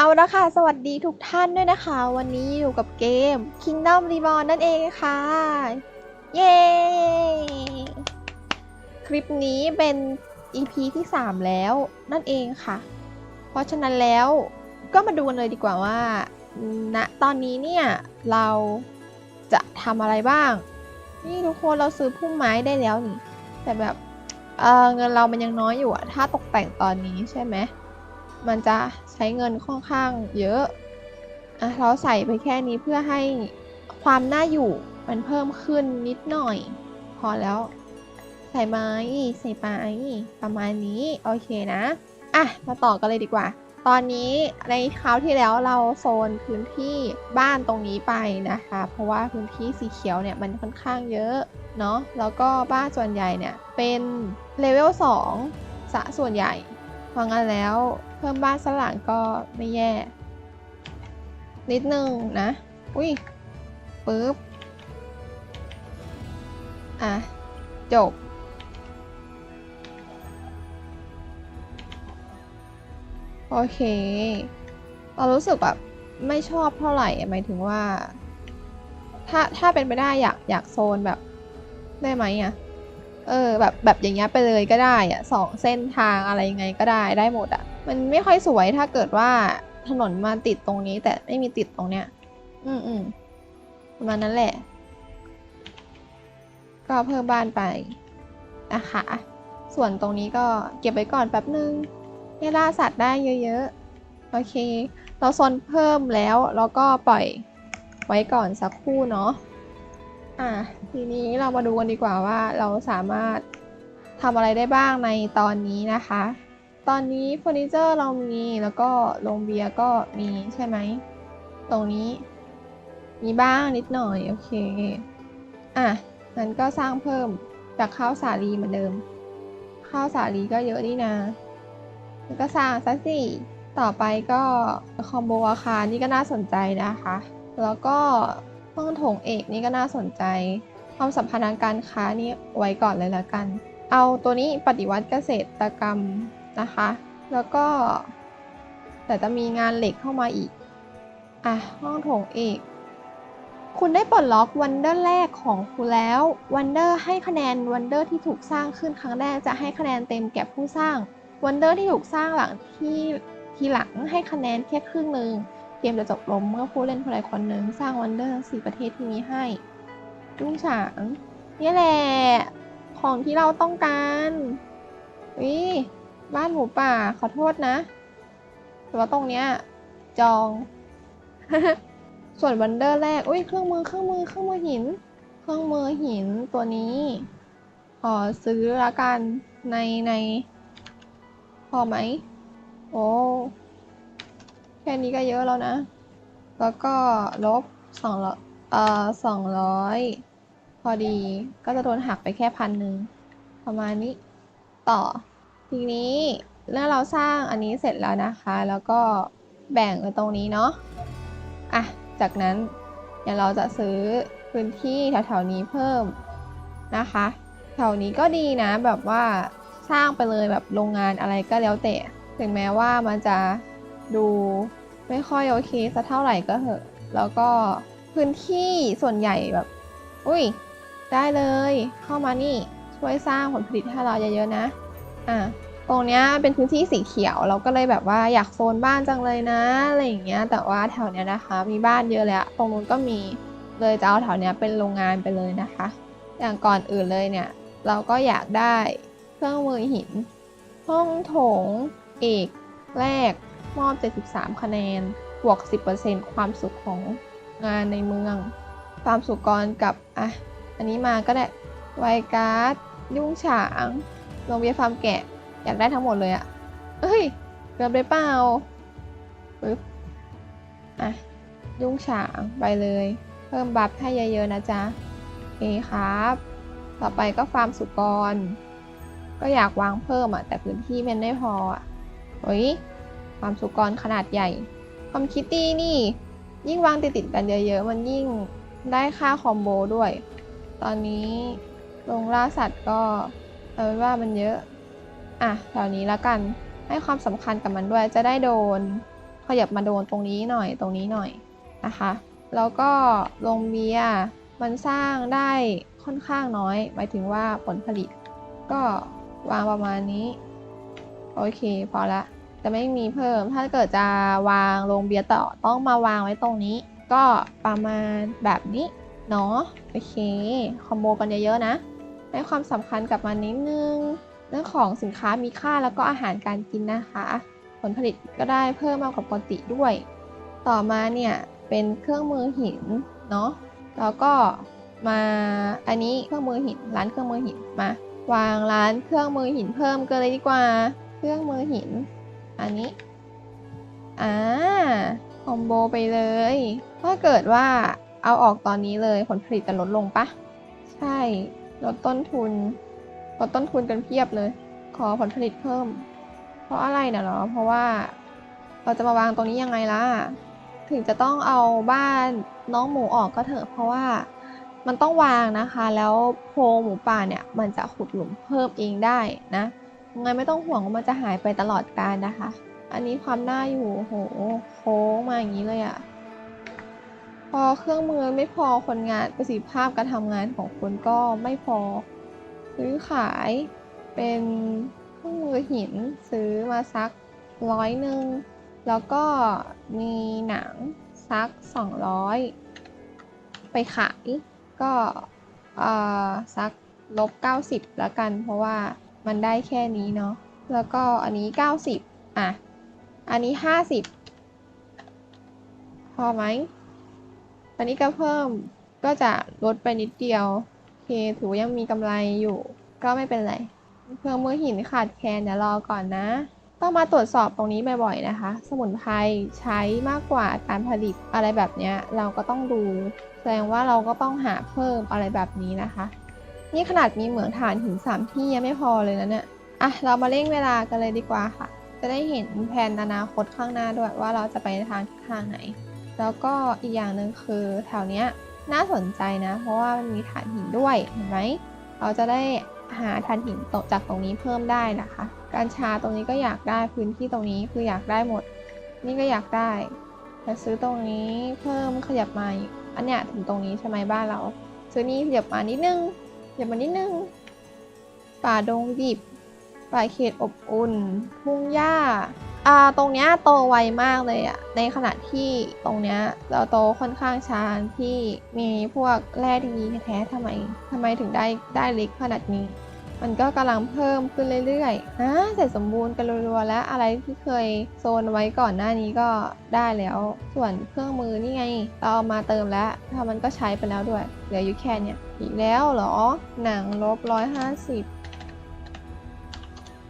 เอาละค่ะ สวัสดีทุกท่านด้วยนะคะ วันนี้อยู่กับเกม Kingdom Reborn นั่นเองค่ะ เย้ คลิปนี้เป็น EP ที่ 3 แล้วนั่นเองค่ะ เพราะฉะนั้นแล้วก็มาดูกันเลยดีกว่าว่าณตอนนี้เนี่ย เราจะทำอะไรบ้าง นี่ทุกคนเราซื้อพุ่มไม้ได้แล้วนี่ แต่แบบเเงินเรามันยังน้อยอยู่อะถ้าตกแต่งตอนนี้ใช่ไหม มันจะใช้เงินค่อนข้างเยอะอะเราใส่ไปแค่นี้เพื่อให้ความน่าอยู่มันเพิ่มขึ้นนิดหน่อย พอแล้ว ใส่ไม้ใส่ไม้ประมาณนี้โอเคนะอะมาต่อกันเลยดีกว่า ตอนนี้ในคราวที่แล้วเราโซนพื้นที่บ้านตรงนี้ไปนะคะ เพราะว่าพื้นที่สีเขียวเนี่ยมันค่อนข้างเยอะเนาะแล้วก็บ้านส่วนใหญ่เนี่ยเป็นเลเวล2สะส่วนใหญ่ เพราะงั้นแล้วเพิ่มบ้านสลังก็ไม่แย่ นิดนึงนะ อุ้ยปึ๊บ อะ จบ โอเค เรารู้สึกแบบไม่ชอบเท่าไหร่หมายถึงว่า ถ้าถ้าเป็นไปได้อยากอยากโซนแบบได้ไหมอะ เออแบบแบบอย่างเงี้ยไปเลยก็ได้อะสองเส้นทางอะไรยังไงก็ได้ได้หมดอะมันไม่ค่อยสวยถ้าเกิดว่าถนนมาติดตรงนี้ แต่ไม่มีติดตรงเนี้ย อืมอืมประมาณนั้นแหละ ก็เพิ่มบ้านไปนะคะส่วนตรงนี้ก็เก็บไว้ก่อนแป๊บนึงให้ล่าสัตว์ได้เยอะๆ โอเค เราโซนเพิ่มแล้วแล้วก็ปล่อยไว้ก่อนสักครู่เนาะ อะทีนี้เรามาดูกันดีกว่าว่าเราสามารถทำอะไรได้บ้างในตอนนี้นะคะ ตอนนี้เฟอร์นิเจอร์เรามีแล้วก็โรงเบียร์ก็มีใช่ไหม ตรงนี้ มีบ้างนิดหน่อย โอเค อะงั้นก็สร้างเพิ่มจากข้าวสาลีเหมือนเดิม ข้าวสาลีก็เยอะนี่นะ แล้วก็สร้างซะสิต่อไปก็คอมโบอาคารนี่ก็น่าสนใจนะคะ แล้วก็ ห้องโถงเอกนี่ก็น่าสนใจ ความสัมพันธ์ทางการค้านี่ไว้ก่อนเลยละกัน เอาตัวนี้ปฏิวัติเกษตรกรรมนะคะ แล้วก็ แต่จะมีงานเหล็กเข้ามาอีก อะ ห้องโถงเอก คุณได้ปลดล็อกวันเดอร์แรกของคุณแล้ววันเดอร์ให้คะแนนวันเดอร์ที่ถูกสร้างขึ้นครั้งแรกจะให้คะแนนเต็มแก่ผู้สร้างวันเดอร์ที่ถูกสร้างหลังที่ทีหลังให้คะแนนแค่ครึ่งหนึ่ง เกมจะจบลงเมื่อผู้เล่นคนใดคนหนึ่งสร้างวันเดอร์ทั้งสี่ประเทศที่มีให้ลุงฉางนี่แหละ ของที่เราต้องการวิบ้านหมูป่าขอโทษนะ แต่ว่าตรงเนี้ยจอง ส่วนวันเดอร์แรกอุ้ยเครื่องมือเครื่องมือเครื่องมือหิน เครื่องมือหินตัวนี้ ขอซื้อละกันในใน พอไหม โอ้ แค่นี้ก็เยอะแล้วนะ แล้วก็ลบสองร้อยเอ่อสองร้อยพอดีก็จะโดนหักไปแค่พันหนึ่งประมาณนี้ต่อ ทีนี้เมื่อเราสร้างอันนี้เสร็จแล้วนะคะ แล้วก็แบ่งไว้ตรงนี้เนาะอะจากนั้นเดี๋ยวเราจะซื้อพื้นที่แถวๆนี้เพิ่มนะคะ แถวนี้ก็ดีนะแบบว่าสร้างไปเลยแบบโรงงานอะไรก็แล้วแต่ ถึงแม้ว่ามันจะ ดูไม่ค่อยโอเคสักเท่าไหร่ก็เถอะ แล้วก็พื้นที่ส่วนใหญ่แบบ อุ้ย ได้เลย เข้ามานี่ช่วยสร้างผลผลิตให้เราเยอะๆนะ อะตรงเนี้ยเป็นพื้นที่สีเขียวเราก็เลยแบบว่าอยากโซนบ้านจังเลยนะอะไรอย่างเงี้ย แต่ว่าแถวเนี้ยนะคะ มีบ้านเยอะเลยอะตรงนู้นก็มีเลยจะเอาแถวเนี้ยเป็นโรงงานไปเลยนะคะ อย่างก่อนอื่นเลยเนี่ย เราก็อยากได้เครื่องมือหิน ห้องโถงเอกแรก มอบ 73 คะแนน บวก 10%ความสุขของงานในเมืองฟามสุกรกับ อะ อันนี้มาก็ได้ ไวการ์ด ยุ่งฉาง โรงเบียร์ฟาร์มแกะ อยากได้ทั้งหมดเลยอะเอ้ย เกือบได้เปล่าปึ๊บ อะ ยุ่งฉางไปเลย เพิ่มบัฟให้เยอะๆนะจ๊ะโอคครับ ต่อไปก็ฟาร์มสุกร ก็อยากวางเพิ่มอะแต่พื้นที่มันไม่พออะเฮ้ย ฟามสุกรขนาดใหญ่ ความคิดดีนี่ ยิ่งวางติดๆกันเยอะๆ มันยิ่งได้ค่าคอมโบด้วย ตอนนี้โรงล่าสัตว์ก็เอาเป็นว่ามันเยอะ อะแถวนี้แล้วกัน ให้ความสำคัญกับมันด้วย จะได้โดน ขยับมาโดนตรงนี้หน่อย ตรงนี้หน่อยนะคะ แล้วก็โรงเบียมันสร้างได้ค่อนข้างน้อย หมายถึงว่าผลผลิต ก็วางประมาณนี้ โอเค พอละ จะไม่มีเพิ่ม ถ้าเกิดจะวางโรงเบียร์ต่อต้องมาวางไว้ตรงนี้ ก็ประมาณแบบนี้เนาะโอเคคอมโบกันเยอะๆนะให้ความสำคัญกับมันนิดนึงเรื่องของสินค้ามีค่าแล้วก็อาหารการกินนะคะ ผลผลิตก็ได้เพิ่มมากกว่าปกติด้วย ต่อมาเนี่ยเป็นเครื่องมือหินเนาะแล้วก็มาอันนี้เครื่องมือหินร้านเครื่องมือหินมาวางร้านเครื่องมือหินเพิ่มกันเลยดีกว่า เครื่องมือหิน อันนี้ อ่า คอมโบไปเลย ถ้าเกิดว่าเอาออกตอนนี้เลยผลผลิตจะลดลงปะ ใช่ ลดต้นทุน ลดต้นทุนกันเพียบเลย ขอผลผลิตเพิ่ม เพราะอะไรเน่ะเหรอเพราะว่าเราจะมาวางตรงนี้ยังไงล่ะ ถึงจะต้องเอาบ้านน้องหมูออกก็เถอะ เพราะว่ามันต้องวางนะคะ แล้วโพรงหมูป่าเนี่ย มันจะขุดหลุมเพิ่มเองได้นะ งไงไม่ต้องห่วงว่ามันจะหายไปตลอดกาลนะคะ อันนี้ความน่าอยู่โหโค้งมาอย่างนี้เลยอะพอเครื่องมือไม่พอคนงานประสิทธิภาพการทำงานของคุณก็ไม่พอ ซื้อขายเป็นเครื่องมือหินซื้อมาสักร้อยหนึ่งแล้วก็มีหนังสัก 200 ไปขายก็เอ่อสักลบ 90 แล้วกันเพราะว่า มันได้แค่นี้เนาะ แล้วก็อันนี้ 90 อะ อันนี้ 50 พอไหม อันนี้ก็เพิ่มก็จะลดไปนิดเดียว โอเค ถือว่ายังมีกำไรอยู่ ก็ไม่เป็นไร เครื่องมือหินขาดแคลนเดี๋ยวรอก่อนนะ ต้องมาตรวจสอบตรงนี้บ่อยๆนะคะ สมุนไพรใช้มากกว่าการผลิตอะไรแบบเนี้ยเราก็ต้องดู แสดงว่าเราก็ต้องหาเพิ่มอะไรแบบนี้นะคะ นี่ขนาดมีเหมืองถ่านหินสามที่ยังไม่พอเลยนะเนี่ย อะ เรามาเร่งเวลากันเลยดีกว่าค่ะ จะได้เห็นแผนอนาคตข้างหน้าด้วยว่าเราจะไปทางทางไหน แล้วก็อีกอย่างหนึ่งคือแถวเนี้ยน่าสนใจนะ เพราะว่ามันมีถ่านหินด้วย เห็นไหม เราจะได้หาถ่านหินตกจากตรงนี้เพิ่มได้นะคะ การชาตรงนี้ก็อยากได้พื้นที่ตรงนี้คืออยากได้หมด นี่ก็อยากได้แต่ซื้อตรงนี้เพิ่มขยับมาอันเนี้ยถึงตรงนี้ใช่ไหมบ้านเรา ซื้อนี่ขยับมานิดนึง ขยับมานิดนึง ป่าดงดิบ ป่าเขตอบอุ่น ทุ่งหญ้า อ่า ตรงเนี้ยโตไวมากเลยอะในขณะที่ตรงเนี้ยเราโตค่อนข้างช้าที่มีพวกแร่ดีแท้ๆทำไมทำไมถึงได้ได้เล็กขนาดนี้ มันก็กำลังเพิ่มขึ้นเรื่อยๆอ่าเสร็จสมบูรณ์กันรัวๆแล้วอะไรที่เคยโซนไว้ก่อนหน้านี้ก็ได้แล้ว ส่วนเครื่องมือนี่ไง เราเอามาเติมแล้วถ้ามันก็ใช้ไปแล้วด้วย เหลืออยู่แค่เนี้ยอีกแล้วเหรอ หนังลบร้อยห้าสิบ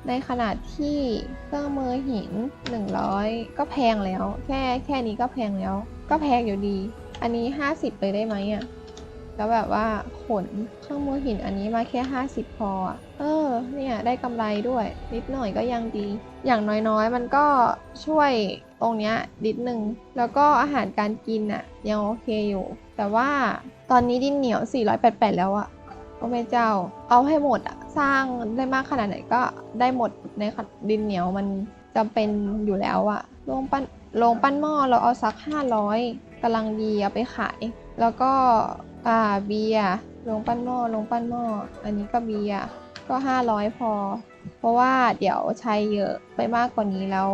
ในขนาดที่เครื่องมือหิน 100 ก็แพงแล้ว แค่แค่นี้ก็แพงแล้ว ก็แพงอยู่ดี อันนี้ 50เลยได้ไหมอะ แล้วแบบว่าขนเครื่องมือหินอันนี้มาแค่ 50 พอ เออ เนี่ยได้กำไรด้วย นิดหน่อยก็ยังดี อย่างน้อยๆ มันก็ช่วยตรงเนี้ยนิดนึง แล้วก็อาหารการกินอะยังโอเคอยู่ แต่ว่าตอนนี้ดินเหนียว 488 แล้วอะโอ้แม่เจ้า เอาให้หมดอะสร้างได้มากขนาดไหนก็ได้หมดในดินเหนียวมันจำเป็นอยู่แล้วอะโรงปั้นโรงปั้นหม้อเราเอาสัก 500กำลังดีเอาไปขาย แล้วก็ อ่าเบียร์โรงปั้นหม้อโรงปั้นหม้ออันนี้ก็เบียร์ก็500พอ เพราะว่าเดี๋ยวใช้เยอะไปมากกว่านี้แล้ว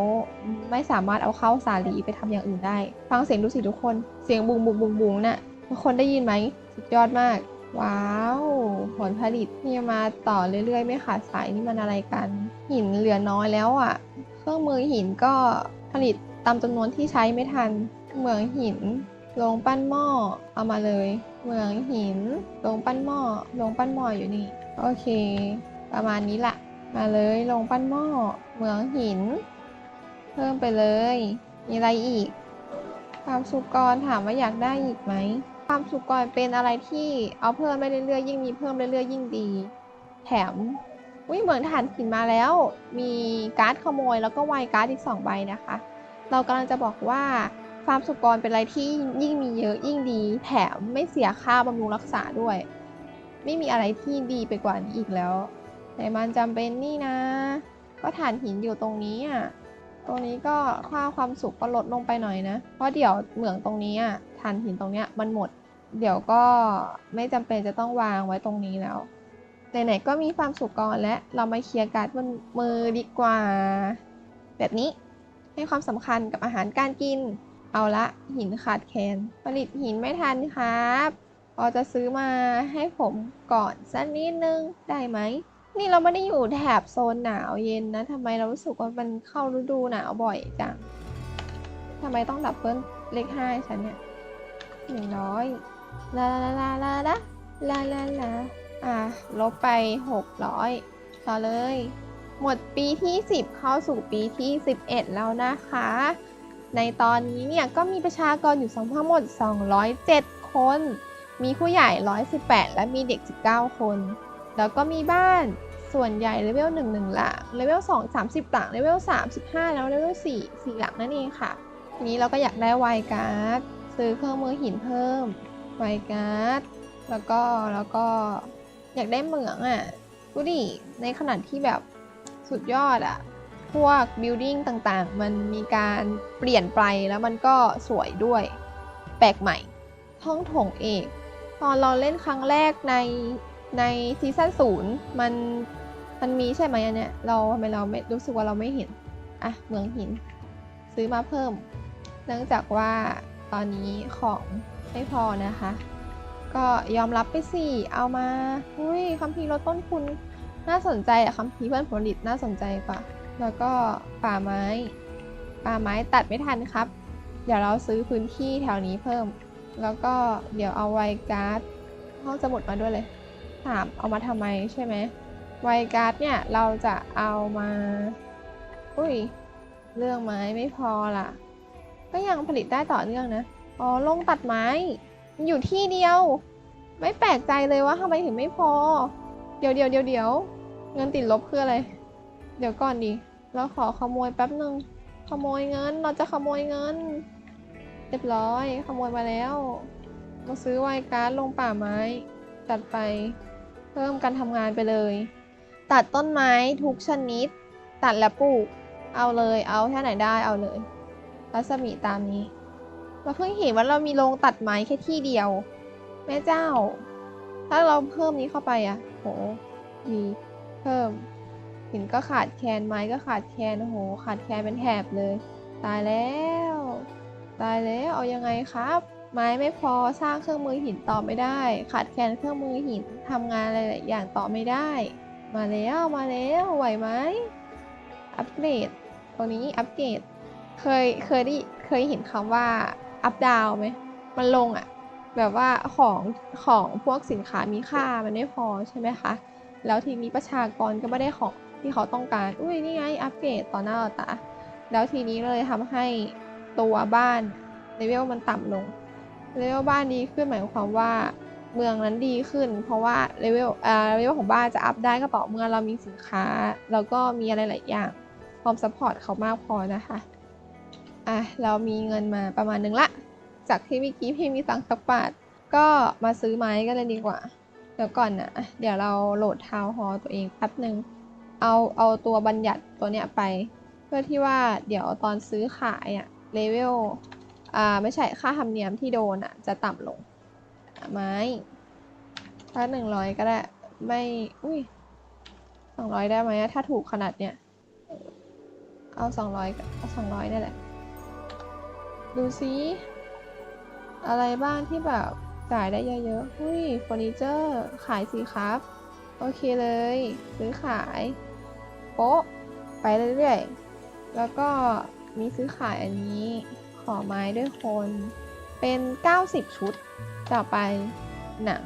ไม่สามารถเอาเข้าสาลีไปทำอย่างอื่นได้ ฟังเสียงดูสิทุกคนเสียงบุงบุงบุงบุงน่ะทุกคนได้ยินไหมสุดยอดมาก ว้าว ผลผลิตที่มาต่อเรื่อยๆ ไม่ขาดสายนี่มันอะไรกัน หินเหลือน้อยแล้วอะ่ะ เครื่องมือหินก็ผลิตตามจำนวนที่ใช้ไม่ทันเหมืองหิน โรงปั้นหม้อ เอามาเลยเหมืองหิน โรงปั้นหม้อ โรงปั้นหม้ออยู่นี่ โอเค ประมาณนี้ละ มาเลยโรงปั้นหม้อเหมืองหิน เพิ่มไปเลย มีอะไรอีก ความสุกรถามว่าอยากได้อีกไหม ความสุกรเป็นอะไรที่เอาเพิ่มไปเรื่อยๆ ยิ่งมีเพิ่มเรื่อยๆ ยิ่งดี แถมวิ่งเหมือนฐานหินมาแล้ว มีการ์ดขโมยแล้วก็ไวการ์ดอีกสองใบนะคะ เรากำลังจะบอกว่า ฟาร์มสุกรเป็นอะไรที่ยิ่งมีเยอะยิ่งดี แถมไม่เสียค่าบำรุงรักษาด้วย ไม่มีอะไรที่ดีไปกว่านี้อีกแล้ว แต่มันจำเป็นนี่นะ ก็ฐานหินอยู่ตรงนี้อะตรงนี้ก็ค่าความสุขก็ลดลงไปหน่อยนะ เพราะเดี๋ยวเหมืองตรงนี้อะฐานหินตรงเนี้ยมันหมด เดี๋ยวก็ไม่จำเป็นจะต้องวางไว้ตรงนี้แล้วไหนๆก็มีความสุขก่อนและเรามาเคลียร์การ์ดบนมือดีกว่า แบบนี้ให้ความสำคัญกับอาหารการกิน เอาละหินขาดแคลนผลิตหินไม่ทันครับพอจะซื้อมาให้ผมก่อนสักนิดนึงได้ไหม นี่เราไม่ได้อยู่แถบโซนหนาวเย็นนะทำไมเรารู้สึกว่ามันเข้าฤดูหนาวบ่อยจังทำไมต้องดับเบิลเลขห้าให้ฉันเนี่ยหนึ่งร้อยลาลาลาลาลาลาลาลาอะลบไปหกร้อยต่อเลย หมดปีที่10เข้าสู่ปีที่11แล้วนะคะ ในตอนนี้เนี่ยก็มีประชากรอยู่ทั้งหมด 207 คน มีผู้ใหญ่ 118 และมีเด็ก 19 คน แล้วก็มีบ้านส่วนใหญ่เลเวล1 1หลังเลเวล2 30 หลังเลเวล3 15 แล้วเลเวล4 4 หลังนั่นเองค่ะ ทีนี้เราก็อยากได้ไวการ์ดซื้อเครื่องมือหินเพิ่มไวการ์ดแล้วก็แล้วก็อยากได้เหมืองอะดูดิในขณะที่แบบสุดยอดอะ พวก building ต่างๆ มันมีการเปลี่ยนไปแล้วมันก็สวยด้วย แปลกใหม่ ห้องโถงเอก ตอนเราเล่นครั้งแรกในในซีซั่นศูนย์มันมันมีใช่ไหมอันเนี้ยเราทำไมเราไม่รู้สึกว่าเราไม่เห็น อะ เมืองหิน ซื้อมาเพิ่ม เนื่องจากว่าตอนนี้ของไม่พอนะคะ ก็ยอมรับไปสิ เอามาอุ้ยคัมภีร์ลดต้นทุนน่าสนใจอะคัมภีร์เพื่อนผลิตน่าสนใจกว่า แล้วก็ป่าไม้ ป่าไม้ตัดไม่ทันครับ เดี๋ยวเราซื้อพื้นที่แถวนี้เพิ่ม แล้วก็เดี๋ยวเอาไวการ์ดห้องสมุดมาด้วยเลย ถามเอามาทำไมใช่ไหมไวการ์ดเนี่ยเราจะเอามา อุ้ย เรื่องไม้ไม่พอล่ะ ก็ยังผลิตได้ต่อเนื่องนะ อ๋อลงตัดไม้มันอยู่ที่เดียว ไม่แปลกใจเลยว่าทำไมถึงไม่พอ เดี๋ยวเดี๋ยวเดี๋ยวเดี๋ยวเงินติดลบคืออะไร เดี๋ยวก่อนดิเราขอขโมยแป๊บหนึ่งขโมยเงิน เราจะขโมยเงิน เรียบร้อย ขโมยมาแล้ว มาซื้อไวการ์ดลงป่าไม้จัดไป เพิ่มการทำงานไปเลย ตัดต้นไม้ทุกชนิด ตัดและปลูก เอาเลย เอาแค่ไหนได้เอาเลย รัศมีตามนี้ เราเพิ่งเห็นว่าเรามีโรงตัดไม้แค่ที่เดียว แม่เจ้า ถ้าเราเพิ่มนี้เข้าไปอะโหดีเพิ่ม หินก็ขาดแคลนไม้ก็ขาดแคลนโอ้โห ขาดแคลนเป็นแถบเลย ตายแล้ว ตายแล้วเอายังไงครับ ไม้ไม่พอสร้างเครื่องมือหินต่อไม่ได้ ขาดแคลนเครื่องมือหินทำงานหลายอย่างต่อไม่ได้ มาแล้วมาแล้วไหวไหมอัปเกรดตรงนี้อัปเกรดเคยเคยได้เคยเห็นคำว่าอัพดาวไหมมันลงอะแบบว่าของของพวกสินค้ามีค่ามันไม่พอใช่ไหมคะ แล้วทีนี้ประชากรก็ไม่ได้ของ ที่เขาต้องการ อุ้ยนี่ไงอัปเกรดต่อหน้าต่อตา แล้วทีนี้เลยทำให้ตัวบ้านเลเวลมันต่ำลง เลเวลบ้านดีขึ้นหมายความว่าเมืองนั้นดีขึ้น เพราะว่าเลเวลอ่าเลเวลของบ้านจะอัพได้ก็ต่อเมื่อเรามีสินค้า แล้วก็มีอะไรหลายอย่างพร้อมซัพพอร์ตเขามากพอนะคะ อะ เรามีเงินมาประมาณหนึ่งละ จากที่เมื่อกี้พี่มีตังค์สักบาท ก็มาซื้อไม้กันเลยดีกว่า เดี๋ยวก่อนนะ เดี๋ยวเราโหลดทาวน์ฮอลตัวเองแป๊บหนึ่ง เอาเอาตัวบัญญัติตัวเนี้ยไป เพื่อที่ว่าเดี๋ยวตอนซื้อขายอะเลเวลอ่าไม่ใช่ค่าธรรมเนียมที่โดนอะจะต่ำลงอะไม้ถ้าหนึ่งร้อยก็ได้ไม่อุ้ยสองร้อยได้ไหมถ้าถูกขนาดเนี้ยเอาสองร้อยเอาสองร้อยนี่แหละ ดูซิอะไรบ้างที่แบบจ่ายได้เยอะๆอุ้ยเฟอร์นิเจอร์ ขายสิครับ โอเคเลย ซื้อขาย โป๊ะ ไปเรื่อยๆ แล้วก็มีซื้อขายอันนี้ขอไม้ด้วยคนเป็น 90 ชุด ต่อไปหนัง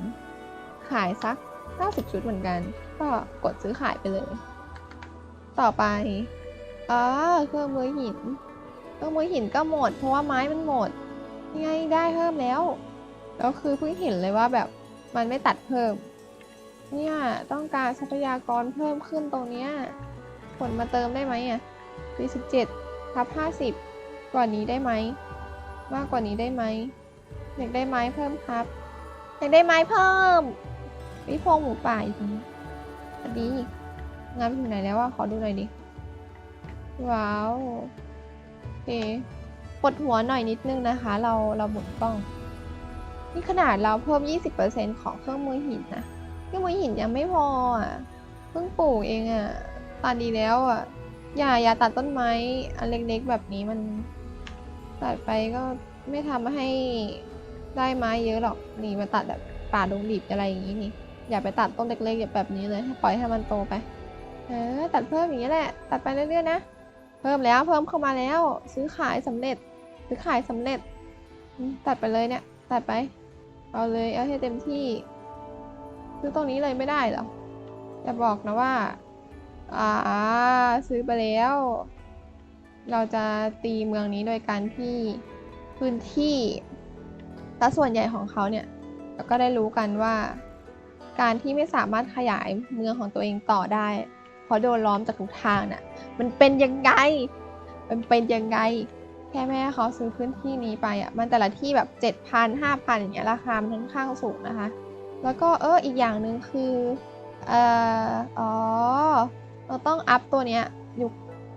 ขายสัก 90 ชุดเหมือนกัน ก็กดซื้อขายไปเลย ต่อไปอ่าเครื่องมือหินเครื่องมือหินก็หมด เพราะว่าไม้มันหมดยังไงได้เพิ่มแล้วแล้วคือเพิ่งเห็นเลยว่าแบบมันไม่ตัดเพิ่ม เนี่ย ต้องการทรัพยากรเพิ่มขึ้นตรงเนี้ย ผลมาเติมได้ไหมอะ47ทับ50กว่านี้ได้ไหม มากกว่านี้ได้ไหมอยากได้ไม้เพิ่มครับ อยากได้ไม้เพิ่มวิพงหมูป่าอยู่ตรงนี้สวัสดี งานไปถึงไหนแล้วอะขอดูหน่อยดิ ว้าวโอเคปวดหัวหน่อยนิดนึงนะคะ เราเราหมุนกล้อง นี่ขนาดเราเพิ่ม 20%ของเครื่องมือหินนะ เครื่องมือหินยังไม่พออะ เพิ่งปลูกเองอะ ตัดดีแล้วอะ อย่าอย่าตัดต้นไม้อันเล็กๆแบบนี้มัน ตัดไปก็ไม่ทำให้ได้ไม้เยอะหรอกนี่มาตัดแบบป่าดงดิบอะไรอย่างนี้นี่อย่าไปตัดต้นเล็กๆแบบนี้เลยให้ปล่อยให้มันโตไป เออตัดเพิ่มอย่างนี้แหละ ตัดไปเรื่อยๆนะ เพิ่มแล้วเพิ่มเข้ามาแล้ว ซื้อขายสำเร็จ ซื้อขายสำเร็จ ตัดไปเลยเนี่ย ตัดไป เอาเลยเอาให้เต็มที่ ซื้อตรงนี้เลยไม่ได้หรออย่าบอกนะว่า อ่าซื้อไปแล้ว เราจะตีเมืองนี้โดยการที่พื้นที่และส่วนใหญ่ของเขาเนี่ยเราก็ได้รู้กันว่า การที่ไม่สามารถขยายเมืองของตัวเองต่อได้ เพราะโดนล้อมจากทุกทางน่ะ มันเป็นยังไง มันเป็นยังไง แค่แม่เขาซื้อพื้นที่นี้ไปอะ มันแต่ละที่แบบเจ็ดพันห้าพันอย่างเงี้ยราคามันค่อนข้างสูงนะคะ แล้วก็เอออีกอย่างหนึ่งคือเอ่ออ๋อ เราต้องอัพตัวเนี้ยยุค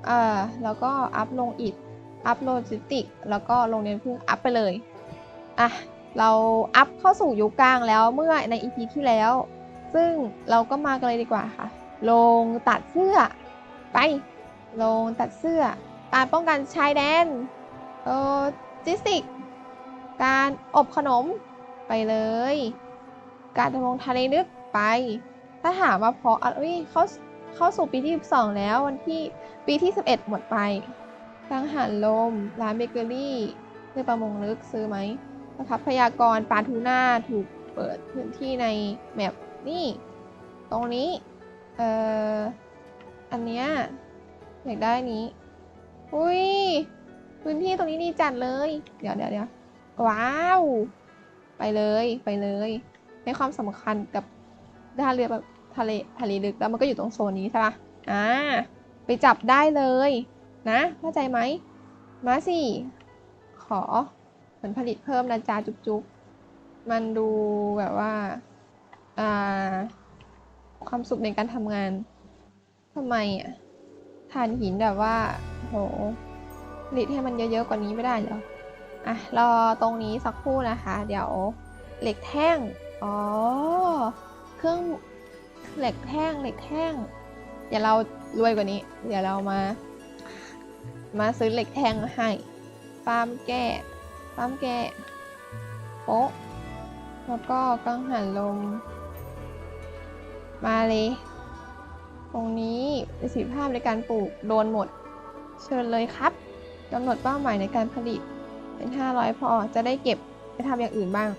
เอ่อแล้วก็อัพลงอิดอัพโลจิสติกแล้วก็ลงเรียนพึ่งอัพไปเลยอะเราอัพเข้าสู่ยุคกลางแล้วเมื่อใน EP ที่แล้ว ซึ่งเราก็มากันเลยดีกว่าค่ะ ลงตัดเสื้อ ไป ลงตัดเสื้อ การป้องกันชายแดนโลจิสติก การอบขนมไปเลย การดำรงทะเลลึกไป ถ้าถามว่าเพราะอะไรเขา เข้าสู่ปีที่ 12 แล้ววันที่ปีที่ 11 หมดไปกังหันลม ร้านเบเกอรี่เรือประมงลึกซื้อไหมทรับพยากรปลาทูน่าถูกเปิดพื้นที่ในแมปนี่ ตรงนี้ เอ่อ อันเนี้ยอยากได้นี้ อุ้ย พื้นที่ตรงนี้ดีจัดเลย เดี๋ยวเดี๋ยวเดี๋ยวว้าว ไปเลย ไปเลย ให้ความสำคัญกับท่านเรือแบบ ทะเลทะเลลึกแล้วมันก็อยู่ตรงโซนนี้ใช่ปะอ่าไปจับได้เลยนะเข้าใจไหมมาสิขอผลผลิตเพิ่มนะจ๊ะจุ๊บจุ๊บมันดูแบบว่าอ่าความสุขในการทำงานทำไมอะถ่านหินแบบว่าโหผลิตให้มันเยอะๆกว่านี้ไม่ได้เหรออะรอตรงนี้สักครู่นะคะ เดี๋ยวเหล็กแท่ง อ๋อ เครื่อง เหล็กแท่งเหล็กแท่งเดี๋ยวเรารวยกว่านี้ เดี๋ยวเรามา มาซื้อเหล็กแท่งให้ปาล์มแก้ปาล์มแก้โป๊ะแล้วก็กังหันลม มาเลย ตรงนี้ประสิทธิภาพในการปลูกโดนหมด เชิญเลยครับกำหนดเป้าหมายในการผลิตเป็น 500 พอจะได้เก็บไปทำอย่างอื่นบ้าง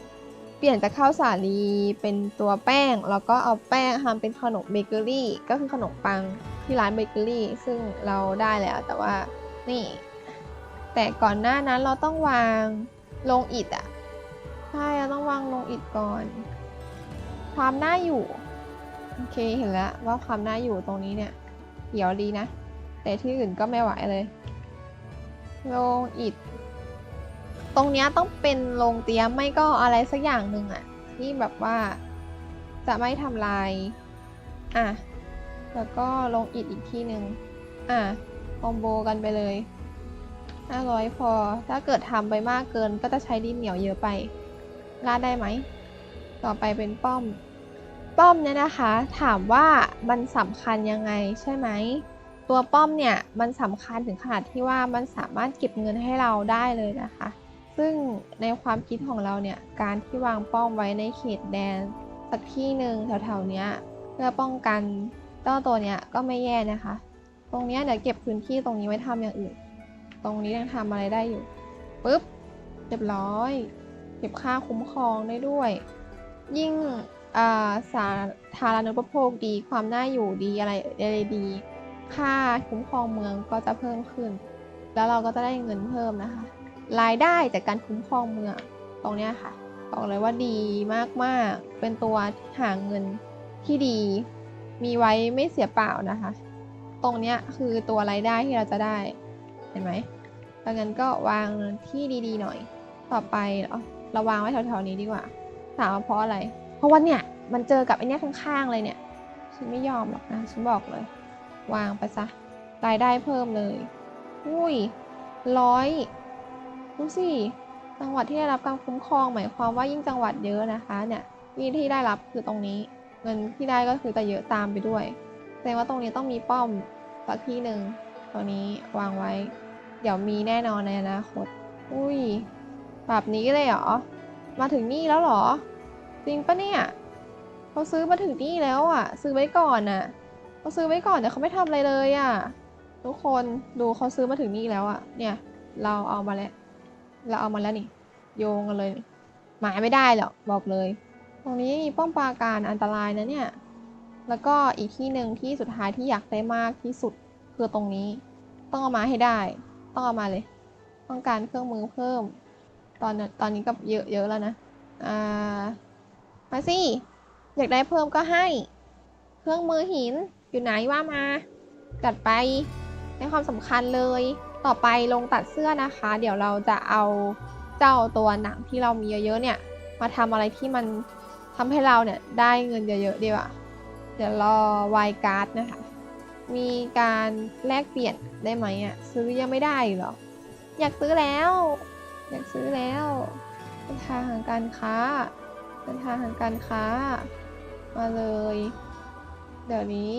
ปลี่ยนจากข้าวสาลีเป็นตัวแป้ง แล้วก็เอาแป้งทำเป็นขนมเบเกอรี่ ก็คือขนมปังที่ร้านเบเกอรี่ ซึ่งเราได้แล้วแต่ว่านี่ แต่ก่อนหน้านั้นเราต้องวางลงอิฐอะใช่เราต้องวางลงอิฐก่อน ความน่าอยู่ โอเคเห็นแล้วว่าความน่าอยู่ตรงนี้เนี่ยเดี๋ยวดีนะ แต่ที่อื่นก็ไม่ไหวเลย ลงอิฐ ตรงเนี้ยต้องเป็นโรงเตรียมไม่ก็อะไรสักอย่างหนึ่งอะที่แบบว่าจะไม่ทำลายอะแล้วก็ลงอิฐอีกที่หนึ่งอะคอมโบกันไปเลย500พอ ถ้าเกิดทำไปมากเกินก็จะใช้ดินเหนียวเยอะไปลาดได้ไหม ต่อไปเป็นป้อม ป้อมเนี่ยนะคะ ถามว่ามันสำคัญยังไงใช่ไหม ตัวป้อมเนี่ยมันสำคัญถึงขนาดที่ว่ามันสามารถเก็บเงินให้เราได้เลยนะคะ ซึ่งในความคิดของเราเนี่ย การที่วางป้อมไว้ในเขตแดน สักที่หนึ่งแถวๆเนี้ยเพื่อป้องกันเจ้าตัวเนี้ยก็ไม่แย่นะคะ ตรงเนี้ยเดี๋ยวเก็บพื้นที่ตรงนี้ไว้ทำอย่างอื่น ตรงนี้ยังทำอะไรได้อยู่ปุ๊บเรียบร้อย เก็บค่าคุ้มครองได้ด้วย ยิ่งอ่าสาธารณูปโภคดีความน่าอยู่ดีอะไรอะไรดี ค่าคุ้มครองเมืองก็จะเพิ่มขึ้น แล้วเราก็จะได้เงินเพิ่มนะคะ รายได้จากการคุ้มครองเมืองตรงเนี้ยค่ะบอกเลยว่าดีมากๆ เป็นตัวหาเงินที่ดี มีไว้ไม่เสียเปล่านะคะ ตรงเนี้ยคือตัวรายได้ที่เราจะได้ เห็นไหมดังนั้นก็วางที่ดีๆหน่อย ต่อไปเรอราวางไว้แถวๆนี้ดีกว่า ถามว่าเพราะอะไร เพราะว่าเนี่ยมันเจอกับไอ้เนี้ยข้างๆเลยเนี่ย ฉันไม่ยอมหรอกนะ ฉันบอกเลย วางไปซะ รายได้เพิ่มเลย อุ้ยร้อย ดูสิจังหวัดที่ได้รับการคุ้มครองหมายความว่ายิ่งจังหวัดเยอะนะคะเนี่ยนี่ที่ได้รับคือตรงนี้ เงินที่ได้ก็คือจะเยอะตามไปด้วยแสดงว่าตรงนี้ต้องมีป้อมสักที่หนึ่งตัวนี้วางไว้ เดี๋ยวมีแน่นอนในอนาคต อุ้ยแบบนี้เลยเหรอ มาถึงนี่แล้วเหรอ จริงปะเนี่ยเขาซื้อมาถึงนี่แล้วอะ ซื้อไว้ก่อนอะเขาซื้อไว้ก่อนแต่เขาไม่ทำอะไรเลยอะ ทุกคนดูเขาซื้อมาถึงนี่แล้วอะ เนี่ย เราเอามาแล้ว เราเอามาแล้วนี่ โยงกันเลย หมายไม่ได้หรอกบอกเลย ตรงนี้มีป้อมปราการอันตรายนะเนี่ย แล้วก็อีกที่หนึ่งที่สุดท้ายที่อยากได้มากที่สุดคือตรงนี้ ต้องเอามาให้ได้ ต้องเอามาเลย ต้องการเครื่องมือเพิ่ม ตอนตอนนี้ก็เยอะเยอะแล้วนะอ่ามาสิอยากได้เพิ่มก็ให้ เครื่องมือหินอยู่ไหนว่ามาจัดไปในความสำคัญเลย ต่อไปลงตัดเสื้อนะคะ เดี๋ยวเราจะเอาเจ้าตัวหนังที่เรามีเยอะๆเนี่ย มาทำอะไรที่มันทำให้เราเนี่ยได้เงินเยอะๆดีกว่าเดี๋ยวรอไวการ์ดนะคะ มีการแลกเปลี่ยนได้ไหมอะซื้อยังไม่ได้อีกเหรอ อยากซื้อแล้ว อยากซื้อแล้วเป็นทางทางการค้าเป็นทางทางการค้า มาเลย เดี๋ยวนี้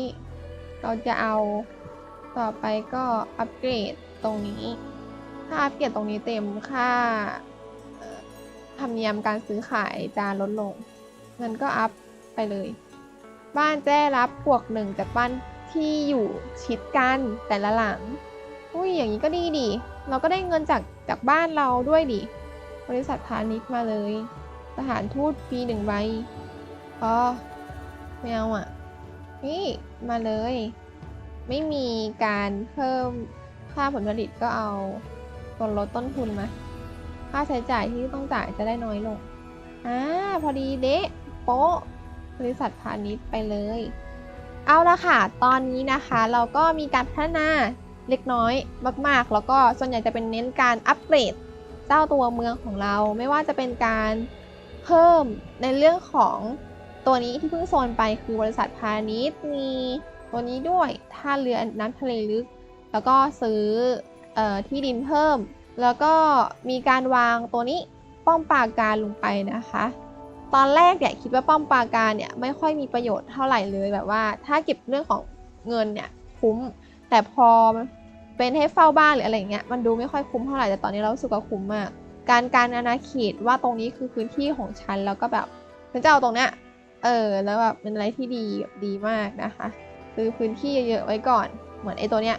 เราจะเอาต่อไปก็อัปเกรด ตรงนี้ ถ้าอัปเกรดตรงนี้เต็มค่าธรรมเนียมการซื้อขายจะลดลงเงินก็อัพไปเลย บ้านแจ้รับบวกหนึ่งจากบ้านที่อยู่ชิดกันแต่ละหลัง อุ้ยอย่างนี้ก็ดีดิเราก็ได้เงินจากจากบ้านเราด้วยดิ บริษัทพาณิชย์มาเลย สถานทูตฟรีหนึ่งใบอ๋อไม่เอาอะ นี่ มาเลย ไม่มีการเพิ่ม ค่าผลผลิตก็เอาส่วนลดต้นทุนมาค่าใช้จ่ายที่ต้องจ่ายจะได้น้อยลงอ่าพอดีเดะโป๊ะบริษัทพาณิชย์ไปเลย เอาละค่ะ ตอนนี้นะคะเราก็มีการพัฒนาเล็กน้อยมาก ๆ แล้วก็ส่วนใหญ่จะเป็นเน้นการอัปเกรดเจ้าตัวเมืองของเรา ไม่ว่าจะเป็นการเพิ่มในเรื่องของตัวนี้ที่เพิ่งโซนไปคือบริษัทพาณิชย์มีตัวนี้ด้วยท่าเรือน้ำทะเลลึก แล้วก็ซื้อออที่ดินเพิ่ม แล้วก็มีการวางตัวนี้ป้อมปราการลงไปนะคะ ตอนแรกเนี่ยคิดว่าป้อมปราการเนี่ยไม่ค่อยมีประโยชน์เท่าไหร่เลยแบบว่า ถ้าเก็บเรื่องของเงินเนี่ยคุ้ม แต่พอเป็นให้เฝ้าบ้านหรืออะไรอย่างเงี้ยมันดูไม่ค่อยคุ้มเท่าไหร่แต่ตอนนี้เราสึกว่าคุ้มมาก การการอาณาเขตว่าตรงนี้คือพื้นที่ของฉันแล้วก็แบบฉันจะเอาตรงเนี้ยเออแล้วแบบเป็นอะไรที่ดีแบบดีมากนะคะซื้อพื้นที่เยอะๆไว้ก่อน เหมือนไอ้ตัวเนี้ย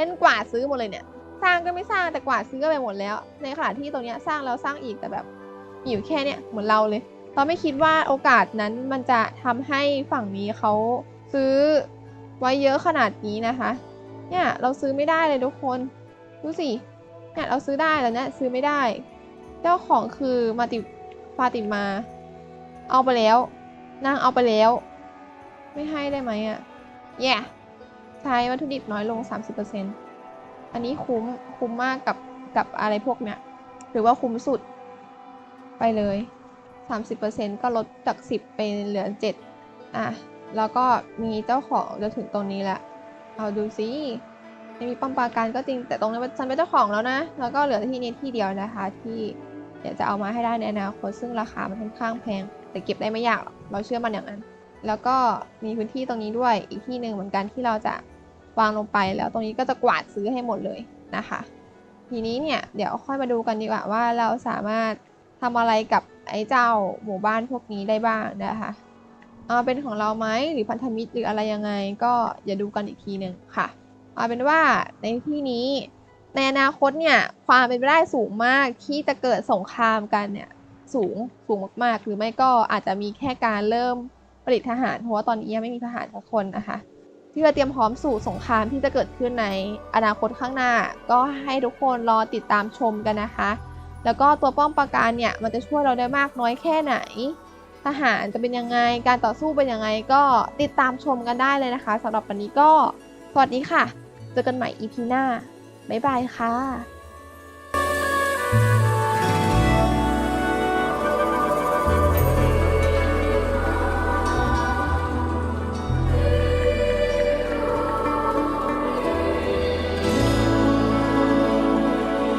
เล่นกว่าดซื้อหมดเลยเนี่ย สร้างก็ไม่สร้างแต่กวาดซื้อก็ไปหมดแล้ว ในขณะที่ตรงเนี้ยสร้างแล้วสร้างอีกแต่แบบมีอยู่แค่เนี้ยเหมือนเราเลยเราไม่คิดว่าโอกาสนั้นมันจะทำให้ฝั่งนี้เขาซื้อไว้เยอะขนาดนี้นะคะ เนี่ยเราซื้อไม่ได้เลยทุกคน ดูสิ เนี่ยเราซื้อได้แล้วเนี่ยซื้อไม่ได้ เจ้าของคือมาติฟาติมา เอาไปแล้ว นางเอาไปแล้ว ไม่ให้ได้ไหมอะ่ะแย่ ใช้วัตถุดิบน้อยลง 30%อันนี้คุ้มคุ้มมากกับกับอะไรพวกเนี้ย หรือว่าคุ้มสุดไปเลย 30%ก็ลดจาก 10 เป็นเหลือ 7 อะ แล้วก็มีเจ้าของจะถึงตรงนี้ละ เอาดูสิไม่มีป้อมปราการก็จริงแต่ตรงนี้ฉันเป็นเจ้าของแล้วนะ แล้วก็เหลือที่นี้ที่เดียวนะคะที่เดี๋ยวจะเอามาให้ได้ในอนาคตซึ่งราคามันค่อนข้างแพง แต่เก็บได้ไม่ยากเราเชื่อมันอย่างนั้น แล้วก็มีพื้นที่ตรงนี้ด้วยอีกที่หนึ่งเหมือนกันที่เราจะ วางลงไปแล้วตรงนี้ก็จะกวาดซื้อให้หมดเลยนะคะ ทีนี้เนี่ยเดี๋ยวค่อยมาดูกันดีกว่าว่าเราสามารถทำอะไรกับไอ้เจ้าหมู่บ้านพวกนี้ได้บ้างนะคะเอาเป็นของเราไหมหรือพันธมิตรหรืออะไรยังไงก็อย่าดูกันอีกทีหนึ่งค่ะเอาเป็นว่าในที่นี้ในอนาคตเนี่ยความเป็นไปได้สูงมากที่จะเกิดสงครามกันเนี่ยสูงสูงมากๆ หรือไม่ก็อาจจะมีแค่การเริ่มผลิตทหารเพราะว่าตอนนี้ยังไม่มีทหารสักคนนะคะ ที่จะเตรียมพร้อมสู่สงครามที่จะเกิดขึ้นในอนาคตข้างหน้า ก็ให้ทุกคนรอติดตามชมกันนะคะ แล้วก็ตัวป้อมปราการเนี่ยมันจะช่วยเราได้มากน้อยแค่ไหน ทหารจะเป็นยังไง การต่อสู้เป็นยังไงก็ติดตามชมกันได้เลยนะคะสำหรับวันนี้ก็สวัสดีค่ะ เจอกันใหม่ EP หน้า บ๊ายบายค่ะ